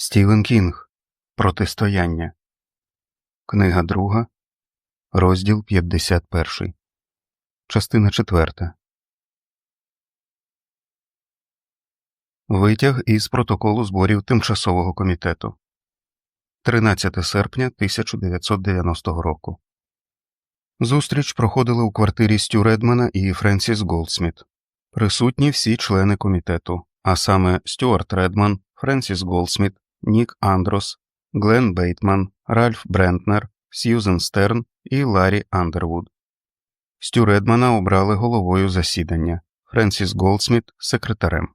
Стівен Кінг Протистояння. Книга друга, розділ 51. Частина 4. Витяг із протоколу зборів Тимчасового комітету 13 серпня 1990 року. Зустріч проходила у квартирі Стю Редмана і Френсіс Голдсміт. Присутні всі члени комітету, а саме Стюарт Редман, Френсіс Голдсміт, Нік Андрос, Глен Бейтман, Ральф Брентнер, Сьюзен Стерн і Ларі Андервуд. Стю Редмана обрали головою засідання, Френсіс Голдсміт секретарем.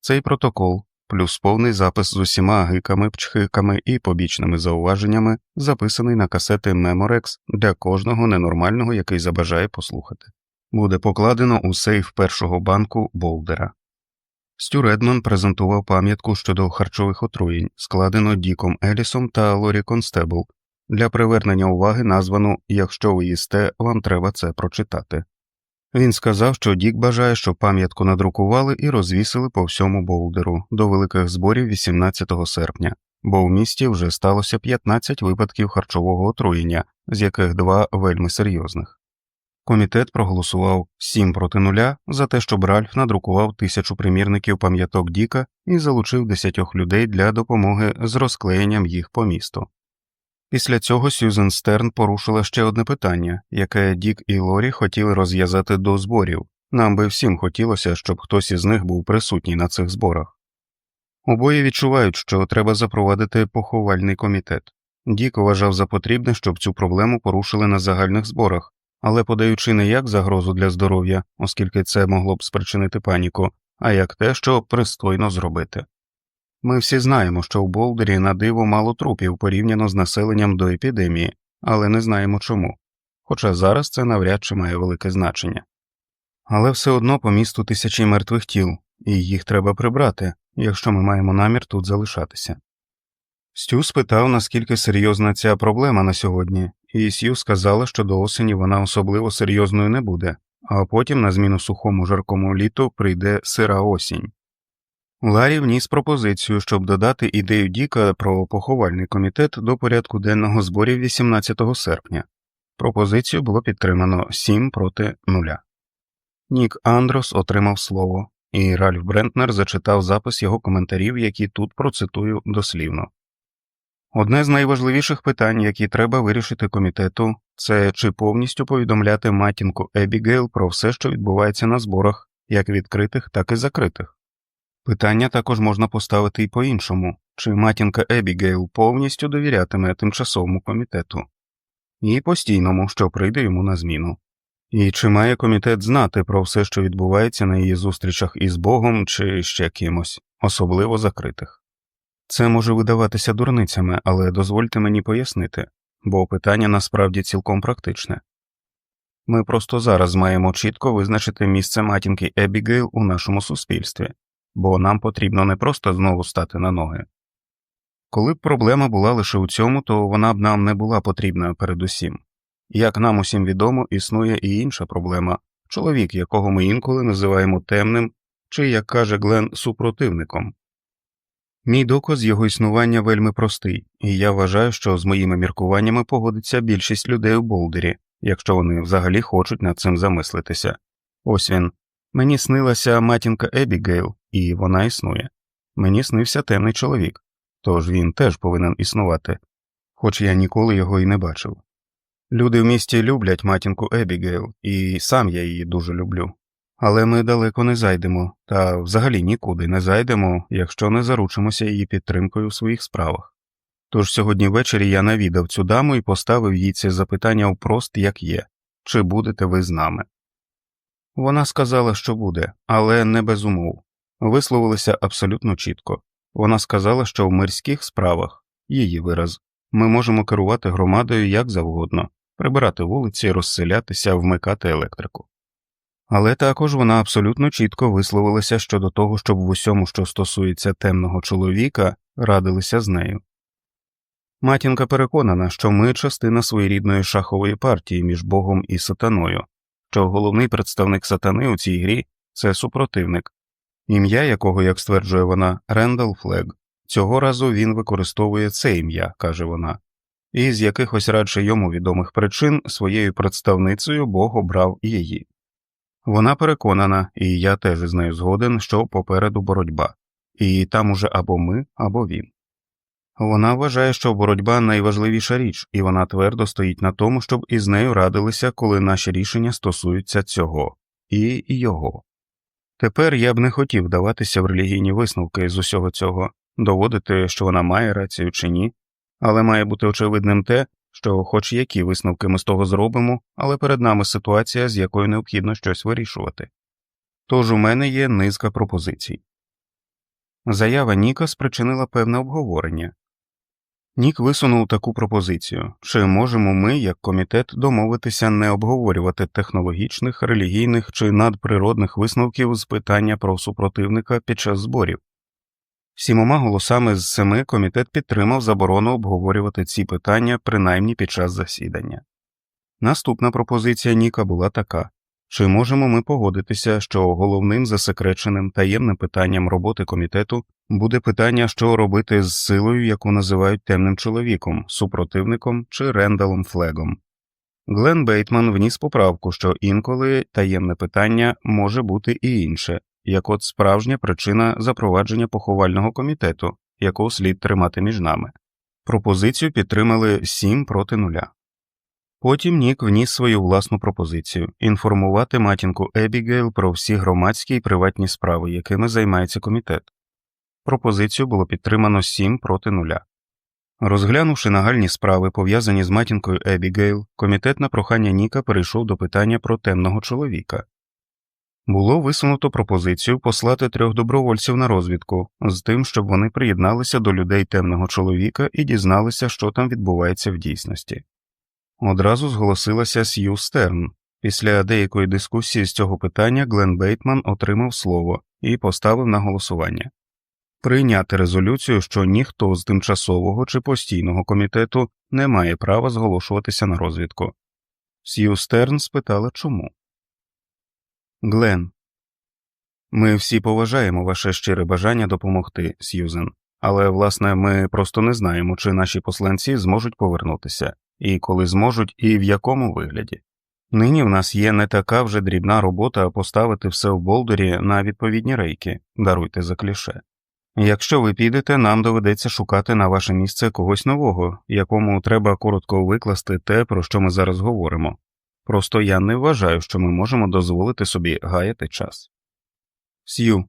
Цей протокол, плюс повний запис з усіма гиками, пчхиками і побічними зауваженнями, записаний на касети Memorex для кожного ненормального, який забажає послухати, буде покладено у сейф першого банку Болдера. Стю Редман презентував пам'ятку щодо харчових отруєнь, складену Діком Елісом та Лорі Констебл, для привернення уваги названу Якщо ви їсте, вам треба це прочитати. Він сказав, що Дік бажає, щоб пам'ятку надрукували і розвісили по всьому Болдеру до великих зборів 18 серпня, бо в місті вже сталося 15 випадків харчового отруєння, з яких два вельми серйозних. Комітет проголосував 7 проти нуля за те, щоб Ральф надрукував тисячу примірників пам'яток Діка і залучив десятьох людей для допомоги з розклеєнням їх по місту. Після цього Сьюзен Стерн порушила ще одне питання, яке Дік і Лорі хотіли розв'язати до зборів. Нам би всім хотілося, щоб хтось із них був присутній на цих зборах. Обоє відчувають, що треба запровадити поховальний комітет. Дік вважав за потрібне, щоб цю проблему порушили на загальних зборах, але подаючи не як загрозу для здоров'я, оскільки це могло б спричинити паніку, а як те, що пристойно зробити. Ми всі знаємо, що в Болдері на диво мало трупів порівняно з населенням до епідемії, але не знаємо чому, хоча зараз це навряд чи має велике значення. Але все одно по місту тисячі мертвих тіл, і їх треба прибрати, якщо ми маємо намір тут залишатися. Стю спитав, наскільки серйозна ця проблема на сьогодні, і Сью сказала, що до осені вона особливо серйозною не буде, а потім на зміну сухому жаркому літу прийде сира осінь. Ларі вніс пропозицію, щоб додати ідею Діка про поховальний комітет до порядку денного зборів 18 серпня. Пропозицію було підтримано 7 проти 0. Нік Андрос отримав слово, і Ральф Брентнер зачитав запис його коментарів, які тут процитую дослівно. Одне з найважливіших питань, які треба вирішити комітету, це чи повністю повідомляти матінку Ебігейл про все, що відбувається на зборах, як відкритих, так і закритих. Питання також можна поставити і по іншому чи матінка Ебігейл повністю довірятиме тимчасовому комітету, і постійному, що прийде йому на зміну, і чи має комітет знати про все, що відбувається на її зустрічах із Богом чи ще кимось, особливо закритих. Це може видаватися дурницями, але дозвольте мені пояснити, бо питання насправді цілком практичне. Ми просто зараз маємо чітко визначити місце матінки Ебігейл у нашому суспільстві, бо нам потрібно не просто знову стати на ноги. Коли б проблема була лише у цьому, то вона б нам не була потрібна передусім. Як нам усім відомо, існує і інша проблема чоловік, якого ми інколи називаємо темним, чи, як каже Глен, супротивником. Мій доказ його існування вельми простий, і я вважаю, що з моїми міркуваннями погодиться більшість людей у Болдері, якщо вони взагалі хочуть над цим замислитися. Ось він. Мені снилася матінка Ебігейл, і вона існує. Мені снився темний чоловік, тож він теж повинен існувати, хоч я ніколи його і не бачив. Люди в місті люблять матінку Ебігейл, і сам я її дуже люблю. Але ми далеко не зайдемо, та взагалі нікуди не зайдемо, якщо не заручимося її підтримкою в своїх справах. Тож сьогодні ввечері я навідав цю даму і поставив їй це запитання впрост як є чи будете ви з нами. Вона сказала, що буде, але не без умов. Висловилися абсолютно чітко. Вона сказала, що в мирських справах її вираз ми можемо керувати громадою як завгодно, прибирати вулиці, розселятися, вмикати електрику. Але також вона абсолютно чітко висловилася щодо того, щоб в усьому, що стосується темного чоловіка, радилися з нею. Матінка переконана, що ми частина своєрідної шахової партії між Богом і сатаною, що головний представник сатани у цій грі це супротивник, ім'я якого, як стверджує вона, Рендал Флег. Цього разу він використовує це ім'я, каже вона, і з якихось радше йому відомих причин своєю представницею Бог обрав її. Вона переконана, і я теж з нею згоден, що попереду боротьба, і там уже або ми, або він. Вона вважає, що боротьба найважливіша річ, і вона твердо стоїть на тому, щоб із нею радилися, коли наші рішення стосуються цього і його. Тепер я б не хотів даватися в релігійні висновки з усього цього, доводити, що вона має рацію чи ні, але має бути очевидним те, що, хоч які висновки ми з того зробимо, але перед нами ситуація, з якою необхідно щось вирішувати. Тож у мене є низка пропозицій. Заява Ніка спричинила певне обговорення. Нік висунув таку пропозицію чи можемо ми, як комітет, домовитися не обговорювати технологічних, релігійних чи надприродних висновків з питання про супротивника під час зборів. Сімома голосами з семи комітет підтримав заборону обговорювати ці питання принаймні під час засідання. Наступна пропозиція Ніка була така чи можемо ми погодитися, що головним засекреченим таємним питанням роботи комітету буде питання, що робити з силою, яку називають темним чоловіком, супротивником чи рендалом флегом. Глен Бейтман вніс поправку, що інколи таємне питання може бути і інше, як от справжня причина запровадження поховального комітету, яку слід тримати між нами. Пропозицію підтримали 7 проти нуля. Потім Нік вніс свою власну пропозицію інформувати матінку Ебігейл про всі громадські і приватні справи, якими займається комітет. Пропозицію було підтримано 7 проти нуля. Розглянувши нагальні справи, пов'язані з матінкою Ебігейл, комітет на прохання Ніка перейшов до питання про темного чоловіка. Було висунуто пропозицію послати трьох добровольців на розвідку з тим, щоб вони приєдналися до людей темного чоловіка і дізналися, що там відбувається в дійсності. Одразу зголосилася Сью Стерн. Після деякої дискусії з цього питання Глен Бейтман отримав слово і поставив на голосування прийняти резолюцію, що ніхто з тимчасового чи постійного комітету не має права зголошуватися на розвідку. Сью Стерн спитала чому. Глен. Ми всі поважаємо ваше щире бажання допомогти, Сьюзен, але власне ми просто не знаємо, чи наші посланці зможуть повернутися і коли зможуть, і в якому вигляді. Нині в нас є не така вже дрібна робота поставити все в болдері на відповідні рейки, даруйте за кліше. Якщо ви підете, нам доведеться шукати на ваше місце когось нового, якому треба коротко викласти те, про що ми зараз говоримо. Просто я не вважаю, що ми можемо дозволити собі гаяти час. Сью,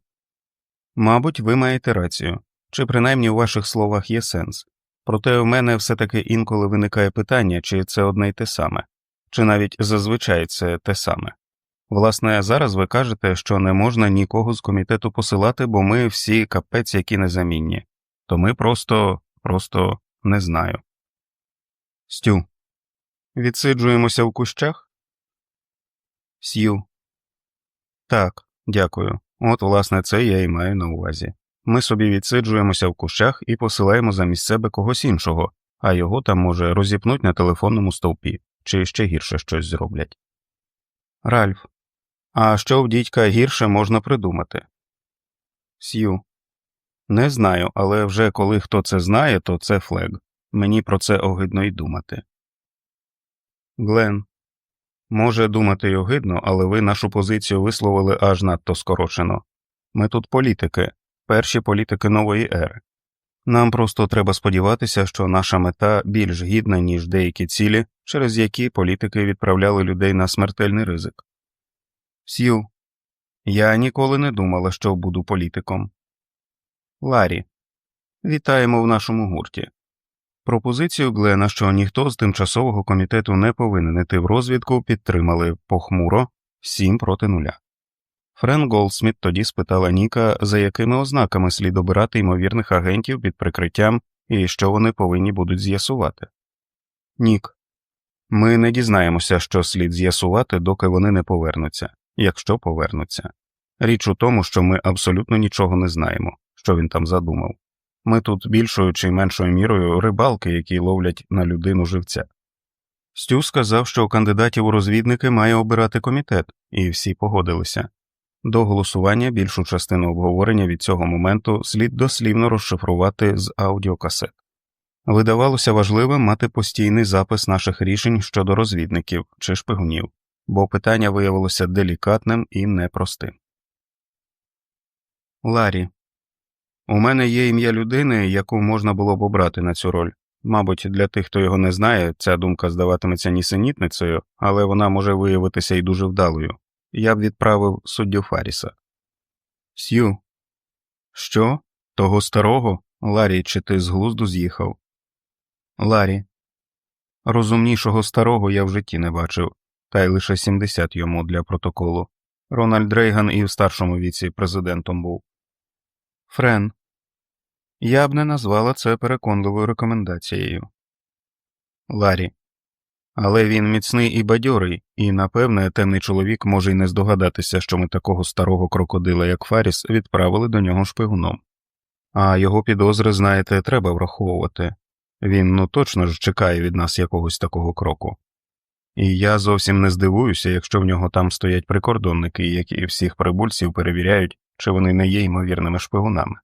мабуть, ви маєте рацію, чи принаймні у ваших словах є сенс, Проте в мене все таки інколи виникає питання, чи це одне й те саме, чи навіть зазвичай це те саме. Власне, зараз ви кажете, що не можна нікого з комітету посилати, бо ми всі капець які незамінні, то ми просто, просто не знаю. Стю. Відсиджуємося в кущах? Сью. Так, дякую. От, власне, це я і маю на увазі. Ми собі відсиджуємося в кущах і посилаємо замість себе когось іншого, а його там може розіпнуть на телефонному стовпі чи ще гірше щось зроблять. Ральф. А що в дідька гірше можна придумати? Сью. Не знаю, але вже коли хто це знає, то це флег. Мені про це огидно й думати. Глен. Може думати й огидно, але ви нашу позицію висловили аж надто скорочено. Ми тут політики, перші політики нової ери. Нам просто треба сподіватися, що наша мета більш гідна, ніж деякі цілі, через які політики відправляли людей на смертельний ризик. Сью, я ніколи не думала, що буду політиком. Ларі, вітаємо в нашому гурті. Пропозицію Глена, що ніхто з тимчасового комітету не повинен іти в розвідку, підтримали похмуро 7 проти нуля. Френ Голдсміт тоді спитала Ніка, за якими ознаками слід обирати ймовірних агентів під прикриттям і що вони повинні будуть з'ясувати. Нік. Ми не дізнаємося, що слід з'ясувати, доки вони не повернуться, якщо повернуться. Річ у тому, що ми абсолютно нічого не знаємо, що він там задумав. Ми тут більшою чи меншою мірою рибалки, які ловлять на людину живця. Стю сказав, що кандидатів у розвідники має обирати комітет, і всі погодилися. До голосування більшу частину обговорення від цього моменту слід дослівно розшифрувати з аудіокасет. Видавалося важливим мати постійний запис наших рішень щодо розвідників чи шпигунів, бо питання виявилося делікатним і непростим. Ларі. У мене є ім'я людини, яку можна було б обрати на цю роль. Мабуть, для тих, хто його не знає, ця думка здаватиметься нісенітницею, але вона може виявитися і дуже вдалою. Я б відправив суддю Фаріса. Сью. Що? Того старого? Ларі, чи ти з глузду з'їхав? Ларі. Розумнішого старого я в житті не бачив, та й лише 70 йому для протоколу. Рональд Рейган і в старшому віці президентом був. Френ. Я б не назвала це переконливою рекомендацією. Ларі. Але він міцний і бадьорий, і, напевне, темний чоловік може й не здогадатися, що ми такого старого крокодила, як Фаріс, відправили до нього шпигуном. А його підозри, знаєте, треба враховувати він ну точно ж чекає від нас якогось такого кроку. І я зовсім не здивуюся, якщо в нього там стоять прикордонники, які всіх прибульців перевіряють, чи вони не є ймовірними шпигунами.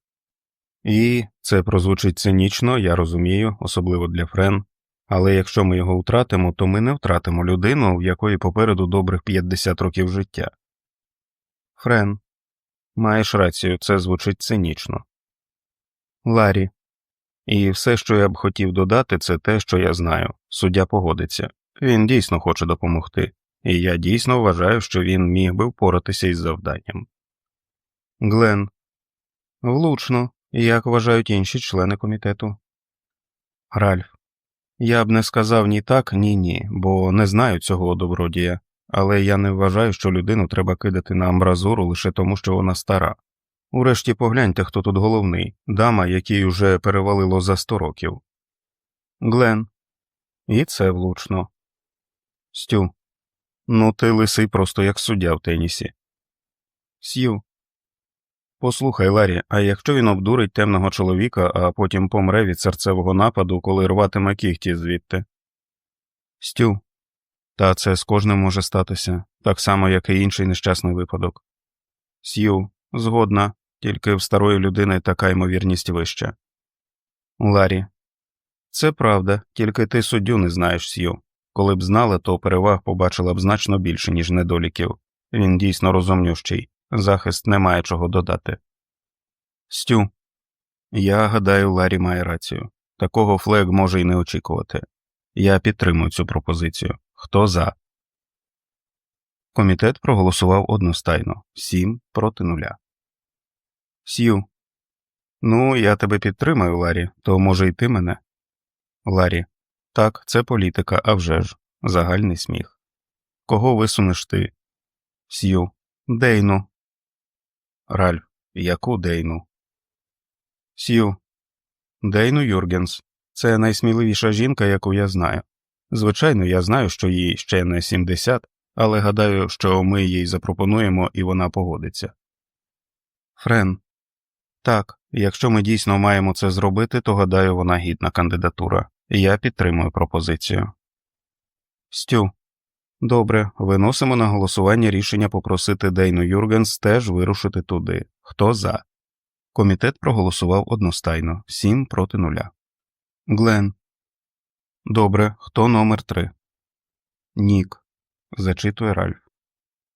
І це прозвучить цинічно, я розумію, особливо для Френ, але якщо ми його втратимо, то ми не втратимо людину, в якої попереду добрих 50 років життя. Френ, маєш рацію, це звучить цинічно. Ларі. І все, що я б хотів додати, це те, що я знаю. Суддя погодиться. Він дійсно хоче допомогти, і я дійсно вважаю, що він міг би впоратися із завданням. Глен. Влучно, як вважають інші члени комітету. Ральф. Я б не сказав ні так, ні ні, бо не знаю цього добродія, але я не вважаю, що людину треба кидати на амбразуру лише тому, що вона стара. Урешті погляньте, хто тут головний дама, якій уже перевалило за сто років. Глен. І це влучно. Стю. Ну, ти лисий просто як суддя в тенісі. Сью. Послухай, Ларі, а якщо він обдурить темного чоловіка, а потім помре від серцевого нападу, коли рватиме кігті звідти? Стю. Та це з кожним може статися, так само, як і інший нещасний випадок. Сью, згодна, тільки в старої людини така ймовірність вища. Ларі. Це правда, тільки ти суддю не знаєш Сью. Коли б знала, то переваг побачила б значно більше, ніж недоліків. Він дійсно розумнющий, захист не має чого додати. Стю. Я гадаю, Ларі має рацію. Такого флег може й не очікувати. Я підтримую цю пропозицію. Хто за? Комітет проголосував одностайно сім проти нуля. Сью. Ну, я тебе підтримаю, Ларі, то може й ти мене. Ларі. Так, це політика, а вже ж. Загальний сміх. Кого висунеш ти? Сью. Дейну. Ральф. Яку Дейну? Сью. Дейну Юргенс. Це найсміливіша жінка, яку я знаю. Звичайно, я знаю, що їй ще не 70, але гадаю, що ми їй запропонуємо і вона погодиться. Френ. Так, якщо ми дійсно маємо це зробити, то гадаю, вона гідна кандидатура. Я підтримую пропозицію. Стю. Добре, виносимо на голосування рішення попросити Дейну Юргенс теж вирушити туди. Хто за? Комітет проголосував одностайно сім проти нуля. Глен. Добре. Хто номер три? Нік. зачитує Ральф.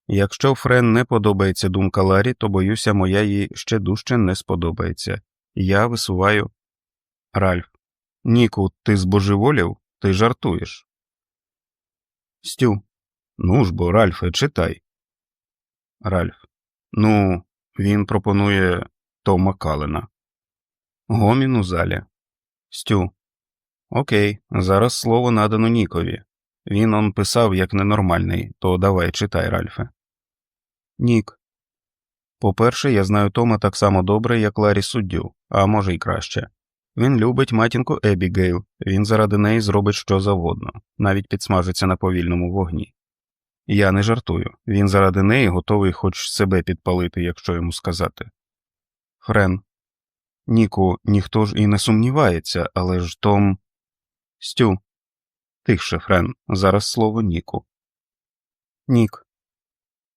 Якщо Френ не подобається думка Ларі, то боюся, моя їй ще дужче не сподобається. Я висуваю. Ральф. Ніку, ти збожеволів? Ти жартуєш. Стю. Ну ж бо, Ральфе, читай. Ральф. Ну, він пропонує Тома Калена. Гомін у залі. Стю. Окей, зараз слово надано Нікові. Він он писав як ненормальний, то давай читай, Ральфе. Нік. По-перше, я знаю Тома так само добре, як Ларі суддю, а може й краще. Він любить матінку Ебігейл, він заради неї зробить що завгодно, навіть підсмажиться на повільному вогні. Я не жартую, він заради неї готовий хоч себе підпалити, якщо йому сказати. Френ. Ніку, ніхто ж і не сумнівається, але ж Том. Стю. Тихше, Френ, зараз слово Ніку. Нік.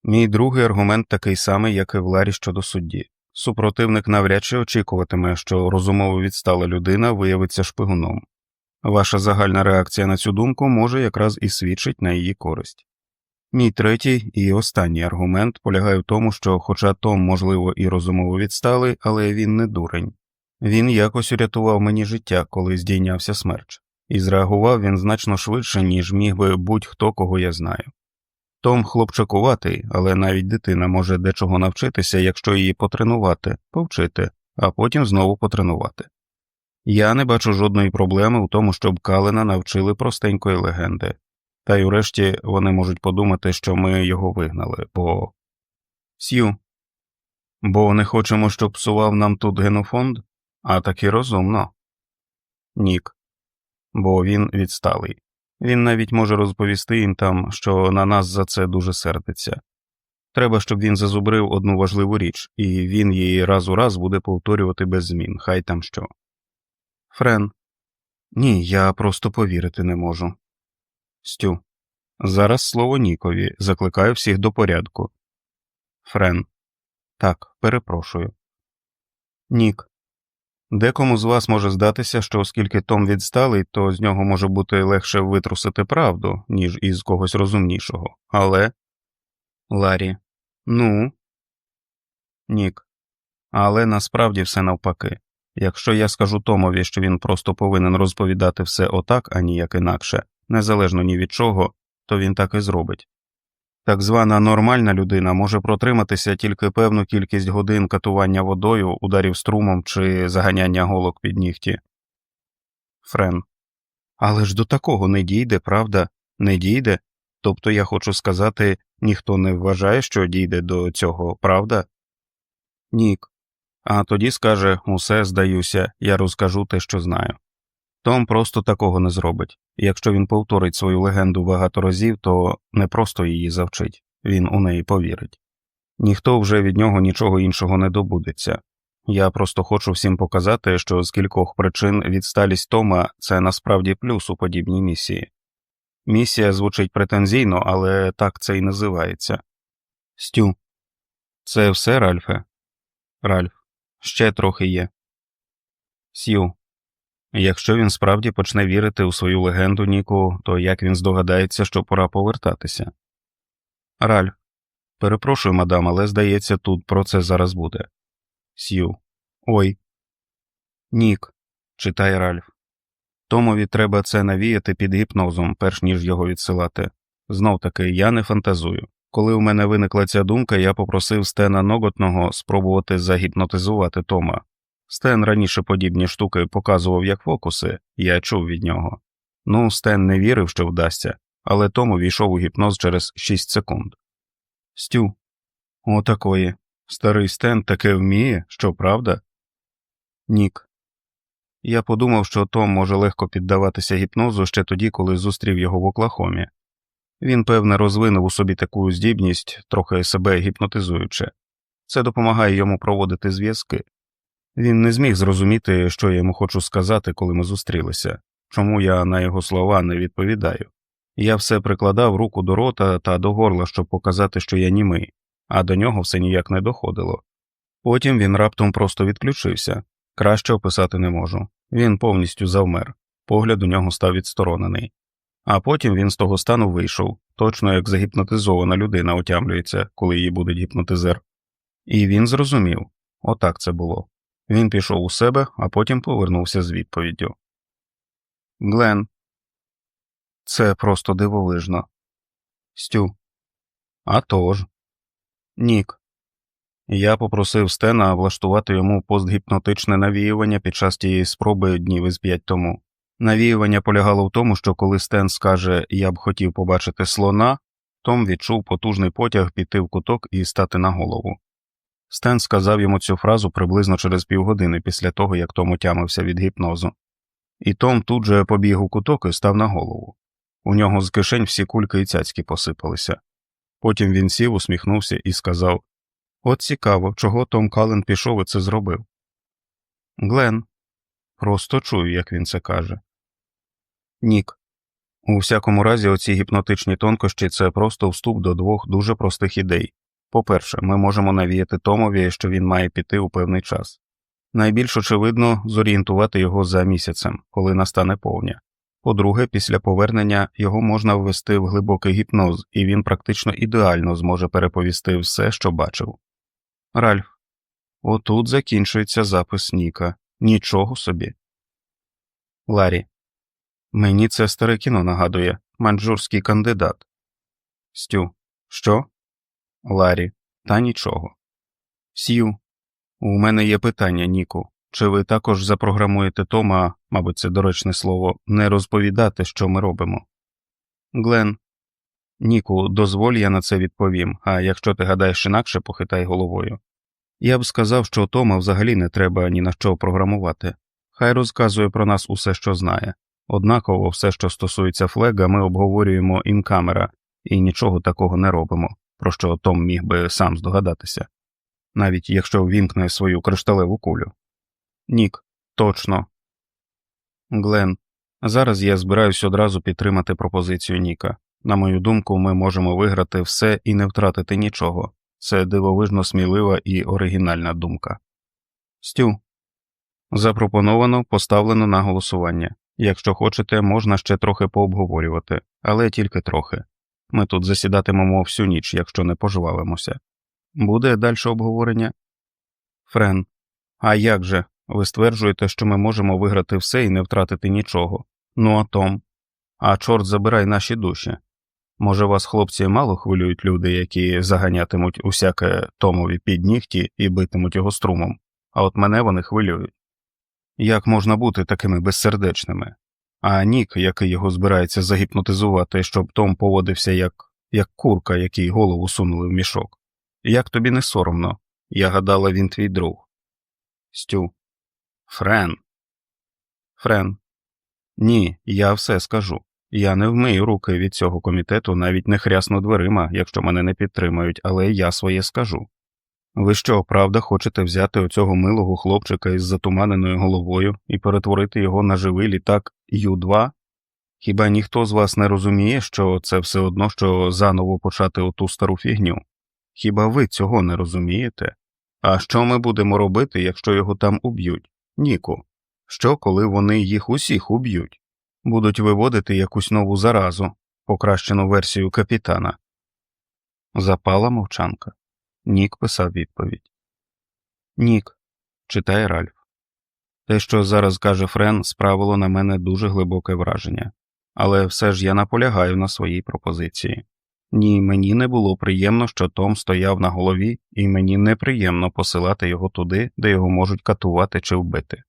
Мій другий аргумент такий самий, як і в Ларі щодо судді. Супротивник навряд чи очікуватиме, що розумово відстала людина виявиться шпигуном. Ваша загальна реакція на цю думку може якраз і свідчить на її користь. Мій третій і останній аргумент полягає в тому, що, хоча Том, можливо, і розумово відсталий, але він не дурень. Він якось урятував мені життя, коли здійнявся смерч, і зреагував він значно швидше, ніж міг би будь-хто, кого я знаю. Том хлопчакуватий, але навіть дитина може дечого навчитися, якщо її потренувати, повчити, а потім знову потренувати. Я не бачу жодної проблеми у тому, щоб Калена навчили простенької легенди, та й урешті вони можуть подумати, що ми його вигнали, бо. Сью. Бо не хочемо, щоб псував нам тут генофонд, а таки розумно. Нік. Бо він відсталий. Він навіть може розповісти їм там, що на нас за це дуже сердиться. Треба, щоб він зазубрив одну важливу річ, і він її раз у раз буде повторювати без змін, хай там що. Френ. Ні, я просто повірити не можу. Стю. Зараз слово Нікові. Закликаю всіх до порядку. Френ. Так, перепрошую. Нік. Декому з вас може здатися, що оскільки Том відсталий, то з нього може бути легше витрусити правду, ніж із когось розумнішого. Але. Ларі. Ну. Нік. Але насправді все навпаки. Якщо я скажу Томові, що він просто повинен розповідати все отак, а ніяк інакше, незалежно ні від чого, то він так і зробить. Так звана нормальна людина може протриматися тільки певну кількість годин катування водою, ударів струмом чи заганяння голок під нігті. Френ. Але ж до такого не дійде, правда? Не дійде. Тобто я хочу сказати, ніхто не вважає, що дійде до цього, правда? Нік. А тоді скаже усе здаюся, я розкажу те, що знаю. Том просто такого не зробить. Якщо він повторить свою легенду багато разів, то не просто її завчить, він у неї повірить. Ніхто вже від нього нічого іншого не добудеться. Я просто хочу всім показати, що з кількох причин відсталість Тома це насправді плюс у подібній місії. Місія звучить претензійно, але так це і називається. Стю. Це все, Ральфе? Ральф. Ще трохи є. Сью. Якщо він справді почне вірити у свою легенду Ніку, то як він здогадається, що пора повертатися? Ральф. Перепрошую, мадам, але здається, тут про це зараз буде. Сью. Ой. Нік. читає Ральф. Томові треба це навіяти під гіпнозом, перш ніж його відсилати. Знов таки, я не фантазую. Коли у мене виникла ця думка, я попросив Стена Ноготного спробувати загіпнотизувати Тома. Стен раніше подібні штуки показував як фокуси, я чув від нього. Ну, Стен не вірив, що вдасться, але Том увійшов у гіпноз через 6 секунд. Стю. Отакої. Старий Стен таке вміє, що правда? Нік. Я подумав, що Том може легко піддаватися гіпнозу ще тоді, коли зустрів його в Оклахомі. Він, певне, розвинув у собі таку здібність, трохи себе гіпнотизуючи. Це допомагає йому проводити зв'язки. Він не зміг зрозуміти, що я йому хочу сказати, коли ми зустрілися, чому я на його слова не відповідаю. Я все прикладав руку до рота та до горла, щоб показати, що я німий, а до нього все ніяк не доходило. Потім він раптом просто відключився, краще описати не можу. Він повністю завмер, погляд у нього став відсторонений. А потім він з того стану вийшов, точно як загіпнотизована людина отямлюється, коли її буде гіпнотизер. І він зрозумів отак це було. Він пішов у себе, а потім повернувся з відповіддю. Глен. Це просто дивовижно. Стю. «А тож». Нік. Я попросив Стена влаштувати йому постгіпнотичне навіювання під час тієї спроби днів із п'ять тому. Навіювання полягало в тому, що коли Стен скаже Я б хотів побачити слона, Том відчув потужний потяг піти в куток і стати на голову. Стен сказав йому цю фразу приблизно через півгодини після того, як Том отямився від гіпнозу, і Том тут же побіг у куток і став на голову. У нього з кишень всі кульки і цяцьки посипалися. Потім він сів, усміхнувся і сказав От цікаво, чого Том Кален пішов і це зробив. Глен. Просто чую, як він це каже. Нік. У всякому разі, оці гіпнотичні тонкощі це просто вступ до двох дуже простих ідей. По-перше, ми можемо навіяти Томові, що він має піти у певний час. Найбільш очевидно зорієнтувати його за місяцем, коли настане повня. По-друге, після повернення його можна ввести в глибокий гіпноз, і він практично ідеально зможе переповісти все, що бачив. Ральф, отут закінчується запис Ніка. Нічого собі. Ларі. Мені це старе кіно нагадує манджурський кандидат. Стю. Що? Ларі. Та нічого. Сью. У мене є питання, Ніку. Чи ви також запрограмуєте Тома, мабуть, це доречне слово, не розповідати, що ми робимо? Глен. Ніку, дозволь я на це відповім, а якщо ти гадаєш інакше, похитай головою. Я б сказав, що Тома взагалі не треба ні на що програмувати. Хай розказує про нас усе, що знає. Однаково все, що стосується флега, ми обговорюємо інкамера і нічого такого не робимо, про що Том міг би сам здогадатися, навіть якщо ввімкне свою кришталеву кулю. Нік, точно. Глен, зараз я збираюсь одразу підтримати пропозицію Ніка. На мою думку, ми можемо виграти все і не втратити нічого. Це дивовижно смілива і оригінальна думка. Стю. Запропоновано поставлено на голосування. Якщо хочете, можна ще трохи пообговорювати, але тільки трохи. Ми тут засідатимемо всю ніч, якщо не пожвавимося. Буде далі обговорення? Френ. А як же? Ви стверджуєте, що ми можемо виграти все і не втратити нічого. Ну а Том? А чорт забирай наші душі. Може, вас, хлопці, мало хвилюють люди, які заганятимуть усяке Томові під нігті і битимуть його струмом, а от мене вони хвилюють. Як можна бути такими безсердечними? А Нік, який його збирається загіпнотизувати, щоб Том поводився як як курка, якій голову сунули в мішок. Як тобі не соромно? Я гадала, він твій друг. Стю. Френ. Френ. Ні, я все скажу. Я не вмию руки від цього комітету, навіть не хрясну дверима, якщо мене не підтримають, але я своє скажу. Ви що, правда, хочете взяти оцього милого хлопчика із затуманеною головою і перетворити його на живий літак Ю-2? Хіба ніхто з вас не розуміє, що це все одно, що заново почати оту стару фігню? Хіба ви цього не розумієте? А що ми будемо робити, якщо його там уб'ють? Ніку. Що, коли вони їх усіх уб'ють? Будуть виводити якусь нову заразу, покращену версію капітана. Запала мовчанка. Нік писав відповідь. Нік, читає Ральф. Те, що зараз каже Френ, справило на мене дуже глибоке враження, але все ж я наполягаю на своїй пропозиції. Ні, мені не було приємно, що Том стояв на голові, і мені неприємно посилати його туди, де його можуть катувати чи вбити.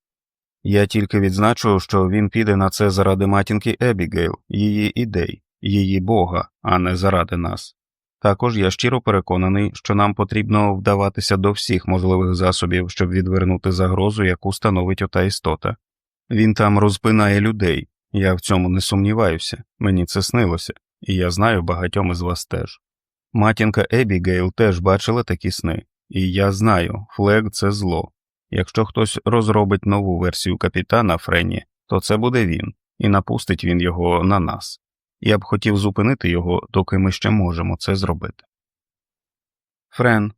Я тільки відзначу, що він піде на це заради матінки Ебігейл, її ідей, її бога, а не заради нас. Також я щиро переконаний, що нам потрібно вдаватися до всіх можливих засобів, щоб відвернути загрозу, яку становить ота істота. Він там розпинає людей, я в цьому не сумніваюся, мені це снилося, і я знаю багатьом із вас теж. Матінка Ебігейл теж бачила такі сни, і я знаю, флег це зло. Якщо хтось розробить нову версію капітана Френі, то це буде він, і напустить він його на нас. Я б хотів зупинити його, доки ми ще можемо це зробити. Френ,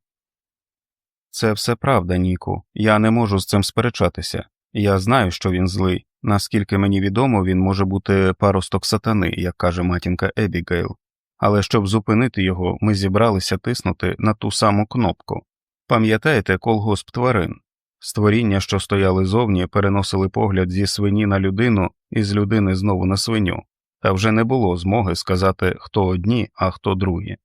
це все правда, Ніку. Я не можу з цим сперечатися. Я знаю, що він злий. Наскільки мені відомо, він може бути паросток сатани, як каже матінка Ебігейл. Але щоб зупинити його, ми зібралися тиснути на ту саму кнопку. Пам'ятаєте колгосп тварин? Створіння, що стояли зовні, переносили погляд зі свині на людину і з людини знову на свиню та вже не було змоги сказати, хто одні, а хто другі.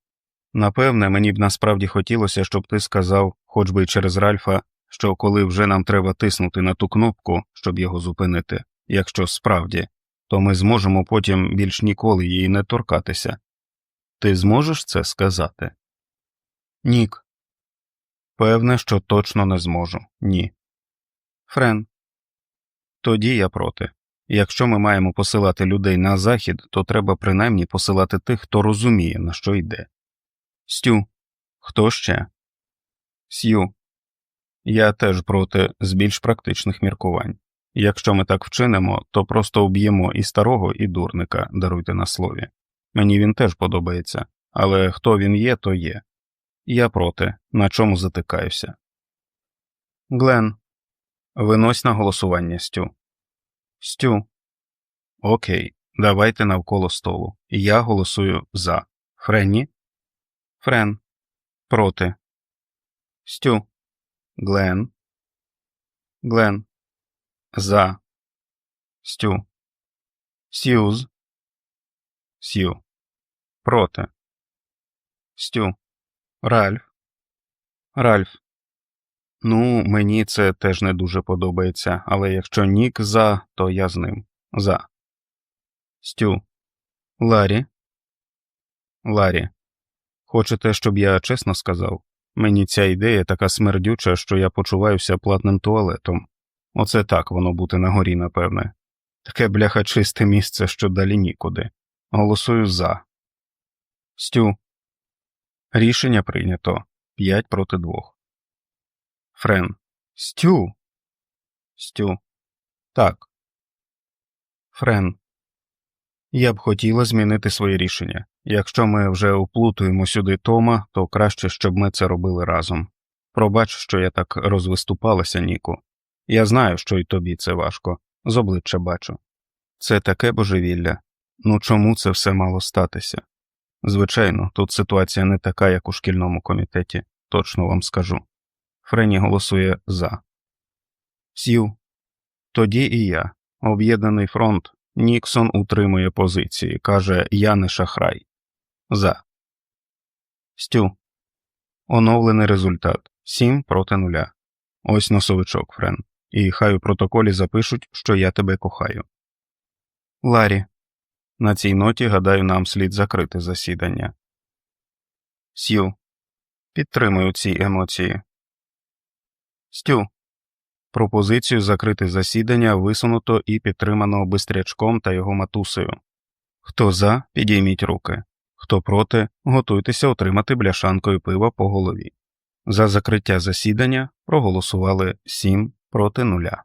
Напевне, мені б насправді хотілося, щоб ти сказав, хоч би й через Ральфа, що коли вже нам треба тиснути на ту кнопку, щоб його зупинити, якщо справді, то ми зможемо потім більш ніколи її не торкатися. Ти зможеш це сказати? Нік. Певне, що точно не зможу. Ні. Френ. Тоді я проти. Якщо ми маємо посилати людей на захід, то треба принаймні посилати тих, хто розуміє, на що йде. Стю, хто ще? Сью. Я теж проти з більш практичних міркувань. Якщо ми так вчинимо, то просто уб'ємо і старого, і дурника, даруйте на слові. Мені він теж подобається, але хто він є, то є. Я проти, на чому затикаюся. Глен, винось на голосування Стю. Стю. Окей, давайте навколо столу. Я голосую за. Френні? Френ. Проти. Стю. Глен. Глен. За. Стю. Сьюз. Сью. Проти. Стю. Ральф. Ральф. Ну, мені це теж не дуже подобається, але якщо Нік за, то я з ним. За. Стю. Ларі. Ларі. Хочете, щоб я чесно сказав? Мені ця ідея така смердюча, що я почуваюся платним туалетом. Оце так воно бути на горі, напевне. Таке бляха чисте місце, що далі нікуди. Голосую за. Стю. Рішення прийнято. П'ять проти двох. Френ. Стю. Стю. Так. Френ. Я б хотіла змінити своє рішення. Якщо ми вже уплутуємо сюди Тома, то краще, щоб ми це робили разом. Пробач, що я так розвиступалася, Ніку. Я знаю, що й тобі це важко, з обличчя бачу. Це таке божевілля. Ну чому це все мало статися? Звичайно, тут ситуація не така, як у шкільному комітеті, точно вам скажу. Френі голосує за. Сів. Тоді і я. Об'єднаний фронт. Ніксон утримує позиції. Каже Я не шахрай. За. Стю. Оновлений результат 7 проти нуля. Ось носовичок, Френ. І хай у протоколі запишуть, що я тебе кохаю. Ларі. На цій ноті, гадаю, нам слід закрити засідання. Сью. Підтримую ці емоції. Стю. Пропозицію закрити засідання висунуто і підтримано Бистрячком та його матусею. Хто за, підійміть руки. Хто проти, готуйтеся отримати бляшанкою пива по голові. За закриття засідання проголосували 7 проти нуля.